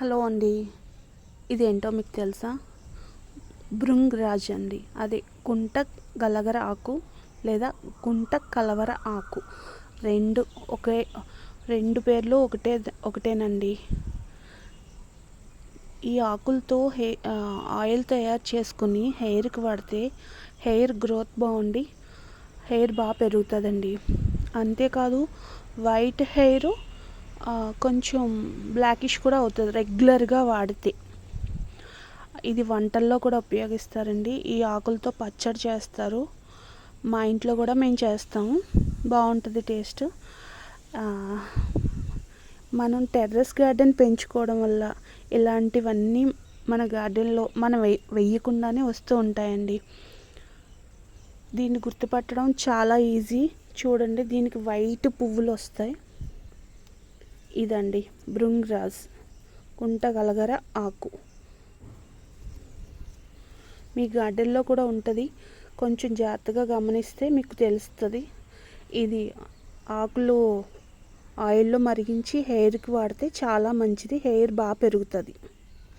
Hello అండి. ఇదేంటో మీకు తెలుసా? భృంగరాజ్ అండి అదే కుంట గలగర ఆకు లేదా కుంట కలవర ఆకు. రెండు ఒకే రెండు పేర్లు ఒకటే ఒకటేనండి. ఈ ఆకులతో హే ఆయిల్ తయారు చేసుకుని హెయిర్కి వాడితే హెయిర్ గ్రోత్ బాగుండి హెయిర్ బాగా పెరుగుతుందండి. అంతేకాదు వైట్ హెయిర్ కొంచెం బ్లాకిష్ కూడా అవుతుంది రెగ్యులర్గా వాడితే. ఇది వంటల్లో కూడా ఉపయోగిస్తారండి. ఈ ఆకులతో పచ్చడి చేస్తారు. మా ఇంట్లో కూడా మేము చేస్తాము. బాగుంటుంది టేస్ట్. మనం టెర్రస్ గార్డెన్ పెంచుకోవడం వల్ల ఇలాంటివన్నీ మన గార్డెన్లో మనం వె వెయ్యకుండానే వస్తూ ఉంటాయండి. దీన్ని గుర్తుపట్టడం చాలా ఈజీ. చూడండి దీనికి వైట్ పువ్వులు వస్తాయి. ఇదండి బ్రుంగ్రాజ్ కుంటగలగర ఆకు. మీ గార్డెన్లో కూడా ఉంటుంది. కొంచెం జాగ్రత్తగా గమనిస్తే మీకు తెలుస్తుంది. ఇది ఆకులు ఆయిల్లో మరిగించి హెయిర్కి వాడితే చాలా మంచిది. హెయిర్ బాగా పెరుగుతుంది.